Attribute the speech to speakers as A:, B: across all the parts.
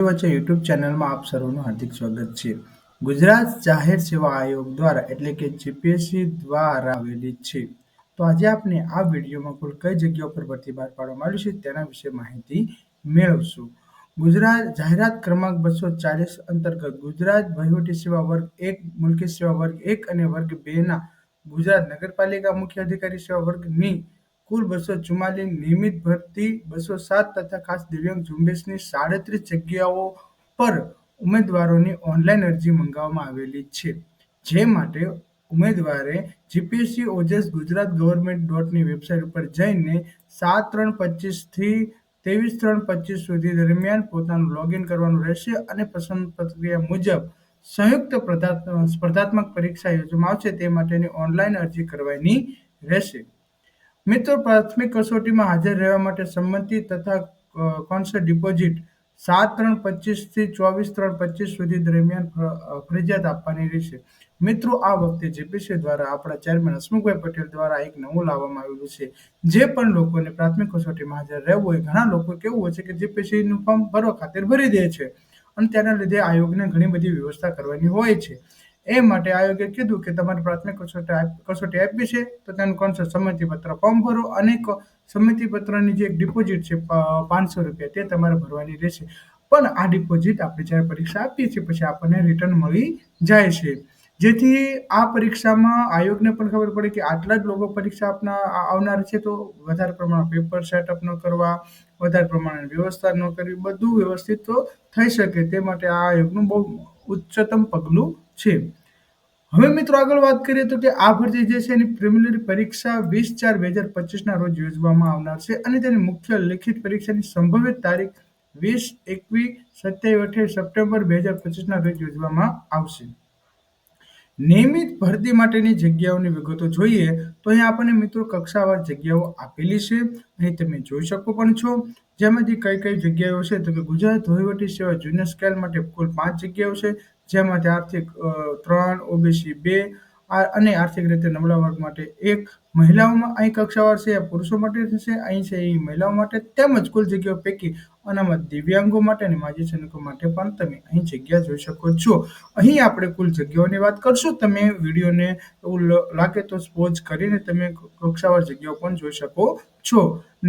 A: વચ્ચે યુટ્યુબ ચેનલમાં આપ સર્વનું હાર્દિક સ્વાગત છે. ગુજરાત જાહેર સેવા આયોગ દ્વારા એટલે કે જીપીએસસી દ્વારા આવેલી છે. તો આજે આપણે આ વિડીયોમાં કુલ કઈ જગ્યાઓ પર ભરતી બહાર પાડવામાં આવી છે તેના વિશે માહિતી મેળવશું. ગુજરાત જાહેરાત ક્રમાંક બસો ચાલીસ અંતર્ગત ગુજરાત વહીવટી સેવા વર્ગ એક, મુલકી સેવા વર્ગ એક અને વર્ગ બે ના ગુજરાત નગરપાલિકા મુખ્ય અધિકારી સેવા વર્ગની કુલ બસો ચુમ્માલીસ નિયમિત ભરતી, બસો સાત તથા ખાસ દિવ્યાંગ ઝુંબેશની સાડત્રીસ જગ્યાઓ પર ઉમેદવારોની ઓનલાઈન અરજી મંગાવવામાં આવેલી છે. જે માટે ઉમેદવારે જીપીએસસી ઓજસ ગુજરાત ગવર્મેન્ટ ડોટની વેબસાઇટ ઉપર જઈને સાત ત્રણ પચીસથી ત્રેવીસ ત્રણ પચીસ સુધી દરમિયાન પોતાનું લોગિન કરવાનું રહેશે અને પસંદ પ્રક્રિયા મુજબ સંયુક્ત સ્પર્ધાત્મક પરીક્ષા યોજવામાં આવશે. તે માટેની ઓનલાઈન અરજી કરવાની રહેશે. મિત્રો પ્રાથમિક કસોટીમાં હાજર રહેવા માટે સંમતિ તથા કોન્સર્ટ ડિપોઝિટ સાત ત્રણ પચીસથી ચોવીસ ત્રણ પચીસ સુધી દરમિયાન ફરજિયાત આપવાની રહેશે. મિત્રો, આ વખતે જેપીસી દ્વારા આપણા ચેરમેન હસમુખભાઈ પટેલ દ્વારા એક નવું લાવવામાં આવેલું છે. જે પણ લોકોને પ્રાથમિક કસોટીમાં હાજર રહેવું હોય, ઘણા લોકો કેવું હોય છે કે જેપીસીનું ફોર્મ ભરવા ખાતર ભરી દે છે અને તેના લીધે આયોગને ઘણી બધી વ્યવસ્થા કરવાની હોય છે. એ માટે આયોગે કીધું કે તમારે પ્રાથમિક કસોટી કસોટી આપી છે, તો તેનું કોન્સર્ટ સમિતિપત્ર ફોર્મ ભરો અને સમિતિપત્રની જે ડિપોઝિટ છે પાંચસો રૂપિયા તે તમારે ભરવાની રહેશે. પણ આ ડિપોઝિટ આપણે જ્યારે પરીક્ષા આપીએ છીએ, પછી આપણને રિટર્ન મળી જાય છે. જેથી આ પરીક્ષામાં આયોગને પણ ખબર પડે કે આટલા જ લોકો પરીક્ષા આપના આવનાર છે તો વધારે પ્રમાણમાં પેપર સેટઅપ ન કરવા, વધારે પ્રમાણે વ્યવસ્થા ન કરવી, બધું વ્યવસ્થિત તો થઈ શકે તે માટે આ આયોગનું બહુ ઉચ્ચતમ પગલું છે. હવે મિત્રો આગળ વાત કરીએ તો કે આ ભરતી જે છે એની પ્રિલિમિનરી પરીક્ષા વીસ ચાર બે હજાર પચીસના રોજ યોજવામાં આવનાર છે અને તેની મુખ્ય લેખિત પરીક્ષાની સંભવિત તારીખ વીસ એકવીસ સત્યાવીસ અઠ્યાવીસ સપ્ટેમ્બર બે હજાર પચીસના રોજ યોજવામાં આવશે. નિયમિત ભરતી માટેની જગ્યાઓની વિગતો જોઈએ તો અહીંયા આપણને મિત્રો કક્ષાવાર જગ્યાઓ આપેલી છે. અહીં તમે જોઈ શકો પણ છો. જેમાંથી કઈ કઈ જગ્યાઓ છે? તો કે ગુજરાત વહીવટી સેવા જુનિયર સ્કેલ માટે કુલ પાંચ જગ્યાઓ છે. જેમાંથી આર્થિક ત્રણ, ઓબીસી બે અને આર્થિક રીતે નબળા વર્ગ માટે એક મહિલાઓમાં અહીં કક્ષાવાર છે, પુરુષો માટે થશે, અહીં છે એ મહિલાઓ માટે તેમજ કુલ જગ્યાઓ પૈકી અનામત દિવ્યાંગો માટે અને માજી સૈનિકો માટે પણ તમે અહીં જગ્યા જોઈ શકો છો. અહીં આપણે કુલ જગ્યાઓની વાત કરશું. તમે વિડીયોને એવું લાગે તો પોઝ કરીને તમે કક્ષાવાર જગ્યાઓ પણ જોઈ શકો છો.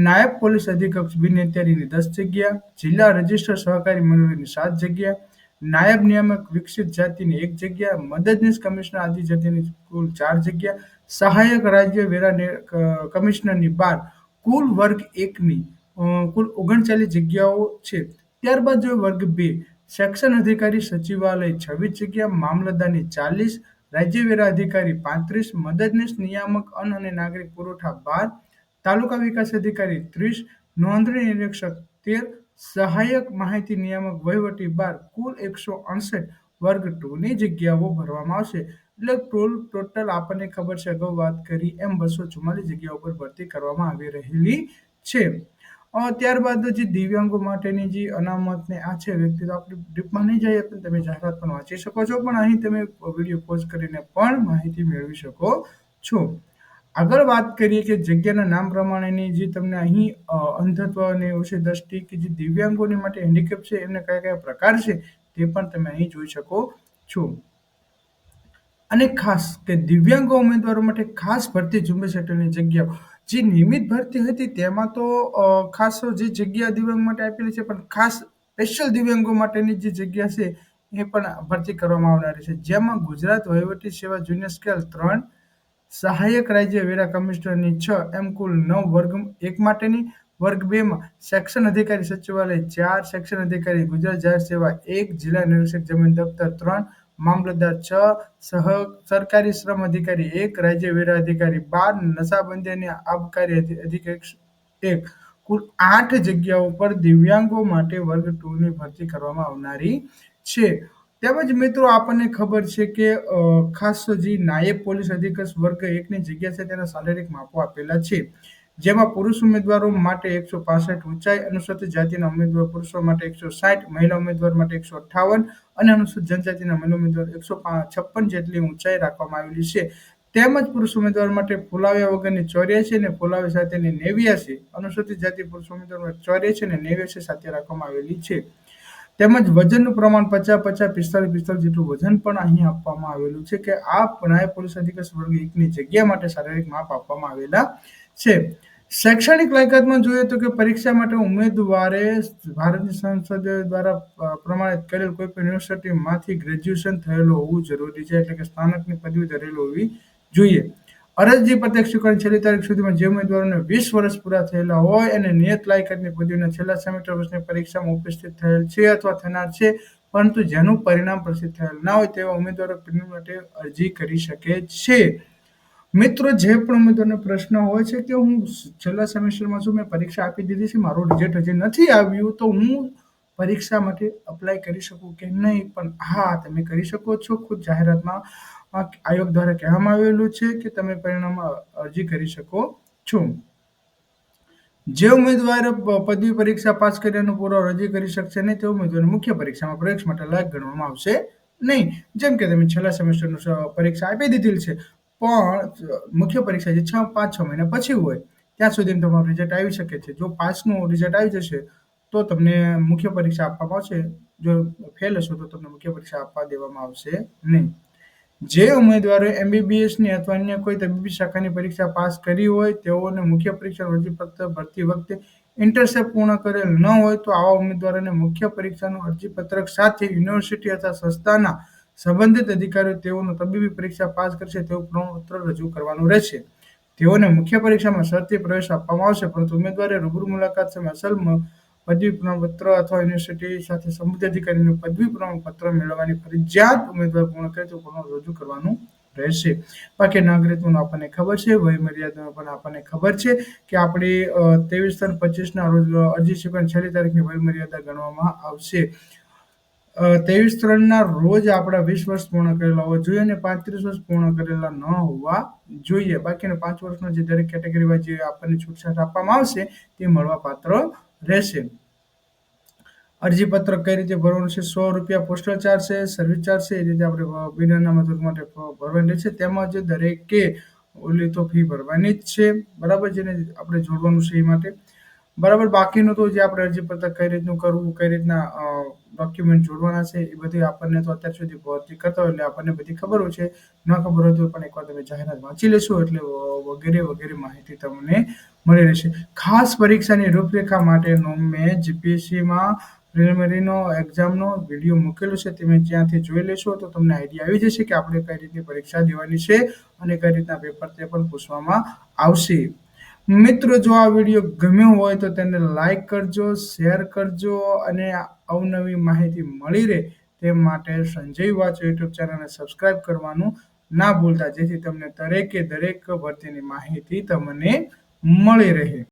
A: નાયબ પોલીસ અધિક્ષક બિન અત્યારીની દસ જગ્યા, જિલ્લા રજિસ્ટર સહકારી મંડળીની સાત જગ્યા નાયબ નિયામક વિકસિત જાતિની એક જગ્યા, મદદનીશ કમિશનર આદિજાતિની કુલ ચાર જગ્યા, સહાયક રાજ્ય વેરા કમિશનરની બાર, કુલ વર્ગ એકની કુલ ઓગણચાલીસ જગ્યાઓ છે. ત્યારબાદ જો વર્ગ બે, સેક્શન અધિકારી સચિવાલય છવ્વીસ જગ્યા, મામલતદારની ચાલીસ, રાજ્ય વેરા અધિકારી પાંત્રીસ, મદદનીશ નિયામક અન્ન અને નાગરિક પુરવઠા બાર, તાલુકા વિકાસ અધિકારી ત્રીસ, નોંધણી નિરીક્ષક તેર સહાયક માહિતી નિયામક વહીવટી બાર કુલ એકસો અડસઠ વર્ગ ટુની જગ્યાઓ ભરવામાં આવશે. એટલે કુલ ટોટલ આપણને ખબર છે, અગાઉ વાત કરી એમ બસો ચુમ્માલીસ જગ્યાઓ પર ભરતી કરવામાં આવી રહેલી છે. ત્યારબાદ જે દિવ્યાંગો માટેની જે અનામત આ છે, વ્યક્તિ તો આપણે ડીપમાં નહીં જઈએ પણ તમે જાહેરાત પણ વાંચી શકો છો. પણ અહીં તમે વીડિયો પોઝ કરીને પણ માહિતી મેળવી શકો છો. આગળ વાત કરીએ કે જગ્યાના નામ પ્રમાણેની જે તમને અહીં અંધત્વ અને ઓછી દ્રષ્ટિ કે જે દિવ્યાંગોની માટે હેન્ડીકેપ છે, એમને કયા કયા પ્રકાર છે, તે પણ તમે અહીં જોઈ શકો છો. અને ખાસ કે દિવ્યાંગો ઉમેદવારો માટે ખાસ ભરતી ઝુંબેશ હેઠળની જગ્યાઓ. જે નિયમિત ભરતી હતી તેમાં તો ખાસ જે જગ્યા દિવ્યાંગ માટે આપેલી છે, પણ ખાસ સ્પેશિયલ દિવ્યાંગો માટેની જે જગ્યા છે, એ પણ ભરતી કરવામાં આવનારી છે. જેમાં ગુજરાત વહીવટી સેવા જુનિયર સ્કેલ ત્રણ સહાયક રાજ્ય વેરા કમિશનરની છ એમ કુલ નવ વર્ગ એક માટેની વર્ગ બેમાં સેક્શન અધિકારી સચિવાલય ચાર, સેક્શન અધિકારી ગુજરાત જાહેર સેવા એક, જિલ્લા નિરીક્ષક જમીન દફતર ત્રણ, મામલતદાર છ, સહ સરકારી શ્રમ અધિકારી એક, રાજ્ય વેરા અધિકારી બાર નશાબંધી અને આબકારી અધિકારી એક. કુલ આઠ જગ્યાઓ પર દિવ્યાંગો માટે વર્ગ ટુ ની ભરતી કરવામાં આવનારી છે. તેમજ મિત્રો આપણને ખબર છે કે ખાસ જે નાયબ પોલીસ અધિક્ષક વર્ગ એકની જગ્યા છે તેના શારીરિક માપો આપેલા છે. જેમાં પુરુષ ઉમેદવારો માટે એકસો પાસઠ ઊંચાઈ, અનુસૂચિત જાતિના ઉમેદવાર પુરુષો માટે એકસો સાઠ, મહિલા ઉમેદવાર માટે એકસો અઠ્ઠાવન અને અનુસૂચિત જનજાતિના મહિલા ઉમેદવાર એકસો છપ્પન જેટલી ઊંચાઈ રાખવામાં આવેલી છે. તેમજ પુરુષ ઉમેદવાર માટે ફુલાવ્યા વગરની ચોર્યાસી અને ફુલાવ્યા સાથેની નેવ્યાસી, અનુસૂચિત જાતિ પુરુષ ઉમેદવાર ચોર્યાસી અને નેવ્યાસી સાથે રાખવામાં આવેલી છે. તેમજ વજનનું પ્રમાણ પચાસ પચાસ પિસ્તાલીસ પિસ્તાલીસ જેટલું વજન પણ અહીં આપવામાં આવેલું છે કે આ નાયબ પોલીસ અધિકારી વર્ગ એકની જગ્યા માટે શારીરિક માપ આપવામાં આવેલા છે. શૈક્ષણિક લાયકાતમાં જોઈએ તો કે પરીક્ષા માટે ઉમેદવારે ભારતની સંસદ દ્વારા પ્રમાણિત કરેલ કોઈ પણ યુનિવર્સિટીમાંથી ગ્રેજ્યુએશન થયેલું હોવું જરૂરી છે એટલે કે સ્થાનકની પદવી ધરેલું હોવી જોઈએ. અરજી પ્રત્યક્ષ સ્વીકારની છેલ્લી તારીખ સુધીમાં જે ઉમેદવારોને વીસ વર્ષ પૂરા થયેલા હોય અને નિયત લાયકાતની પદવીના છેલ્લા સેમેસ્ટર વર્ષની પરીક્ષામાં ઉપસ્થિત થયેલ છે અથવા થનાર છે, પરંતુ જેનું પરિણામ પ્રસિદ્ધ થયેલ ના હોય તેવા ઉમેદવારો માટે અરજી કરી શકે છે. મિત્રો, જે પણ ઉમેદવારને પ્રશ્ન હોય છે કે હું છેલ્લા સેમેસ્ટરમાં છું મેં પરીક્ષા આપી દીધી છે, મારું રિઝલ્ટ હજી નથી આવ્યું, તો હું પરીક્ષા માટે અપ્લાય કરી શકું કે નહીં? પણ હા, તમે કરી શકો છો. ખુદ જાહેરાતમાં આયોગ દ્વારા કહેવામાં આવેલું છે કે તમે પરિણામ અરજી કરી શકો છો. જે ઉમેદવાર પદવી પરીક્ષા પાસ કર્યાનો પૂરો અરજી કરી શકશે નહીં, તે ઉમેદવાર મુખ્ય પરીક્ષામાં પ્રવેશ માટે લાયક ગણવામાં આવશે નહીં. જેમ કે તમે છેલ્લા સેમેસ્ટરનું પરીક્ષા આપી દીધેલ છે, પણ મુખ્ય પરીક્ષા જે છ, પાંચ, છ મહિના પછી હોય, ત્યાં સુધી તમારું રિઝલ્ટ આવી શકે છે. જો પાસનું રિઝલ્ટ આવી જશે, તો તમને મુખ્ય પરીક્ષા આપવામાં આવશે. જો ફેલ હશો તો તમને મુખ્ય પરીક્ષા આપવા દેવામાં આવશે નહીં. જે ઉમેદવારોએ એમબીબીએસની અથવા અન્ય કોઈ તબીબી શાખાની પરીક્ષા પાસ કરી હોય, તેઓને મુખ્ય પરીક્ષા અરજીપત્ર ભરતી વખતે ઇન્ટરસેપ્ટ પૂર્ણ કરેલ ન હોય, તો આવા ઉમેદવારોને મુખ્ય પરીક્ષાનું અરજીપત્રક સાથે યુનિવર્સિટી અથવા સંસ્થાના સંબંધિત અધિકારીઓ તેઓનું તબીબી પરીક્ષા પાસ કરશે, તેવું પ્રમાણપત્ર રજૂ કરવાનું રહેશે. તેઓને મુખ્ય પરીક્ષામાં શરતી પ્રવેશ આપવામાં આવશે, પરંતુ ઉમેદવારે રૂબરૂ મુલાકાત સમયે અસલ પદવી પ્રમાણપત્ર અથવા યુનિવર્સિટી સાથે સંબંધિત અધિકારીનું પદવી પ્રમાણપત્ર મેળવવાની ફરજિયાત ઉમેદવાર પૂર્ણ કરે તો પ્રમાણ રજૂ કરવાનું રહેશે. બાકી નાગરિકનું આપણને ખબર છે વય મર્યાદામાં પણ આપણને ખબર છે કે આપણી ત્રેવીસ ત્રણ પચીસના રોજ અરજી પણ છેલ્લી તારીખની વય મર્યાદા ગણવામાં આવશે. ત્રેવીસ ત્રણના રોજ આપણા વીસ વર્ષ પૂર્ણ કરેલા હોવા જોઈએ અને પાંત્રીસ વર્ષ પૂર્ણ કરેલા ન હોવા જોઈએ. બાકીના પાંચ વર્ષનો જે દરેક કેટેગરી વાઇઝ જે આપણને છૂટછાટ આપવામાં આવશે તે મળવા પાત્ર રહેશે. અરજીપત્ર કઈ રીતે ભરવાનું છે, સો રૂપિયા પોસ્ટલ ચાર્જ છે સર્વિસ ચાર્જ છે, એ રીતે આપણે બિનાના મજૂર માટે ભરવાની રહેશે. તેમજ દરેકે ઓલી તો ફી ભરવાની જ છે. બરાબર જેને આપણે જોડવાનું છે એ માટે. બરાબર, બાકીનું તો જે આપણે અરજી પત્રક કઈ રીતનું કરવું, કઈ રીતના ડોક્યુમેન્ટ જોડવાના છે, એ બધી આપણને તો અત્યાર સુધી ભરતી કરતા હોય એટલે આપણને બધી ખબર છે. ન ખબર હોય તો પણ એકવાર તમે જાહેરાત વાંચી લેશો એટલે વગેરે વગેરે માહિતી તમને મળી રહેશે. ખાસ પરીક્ષાની રૂપરેખા માટેનો મેં જીપીએસસીમાં પ્રિલિમિનરીનો એક્ઝામનો વીડિયો મૂકેલો છે, તમે જ્યાંથી જોઈ લેશો તો તમને આઈડિયા આવી જશે કે આપણે કઈ રીતની પરીક્ષા દેવાની છે અને કઈ રીતના પેપર તે પણ પૂછવામાં આવશે. મિત્રો, જો આ વીડિયો ગમ્યો હોય તો તેને લાઈક કરજો, શેર કરજો અને અવનવી માહિતી મળી રહે તે માટે સંજય વાચો યુટ્યુબ ચેનલને સબસ્ક્રાઇબ કરવાનું ના ભૂલતા, જેથી તમને દરેકે દરેક ભરતીની માહિતી તમને મળી રહે.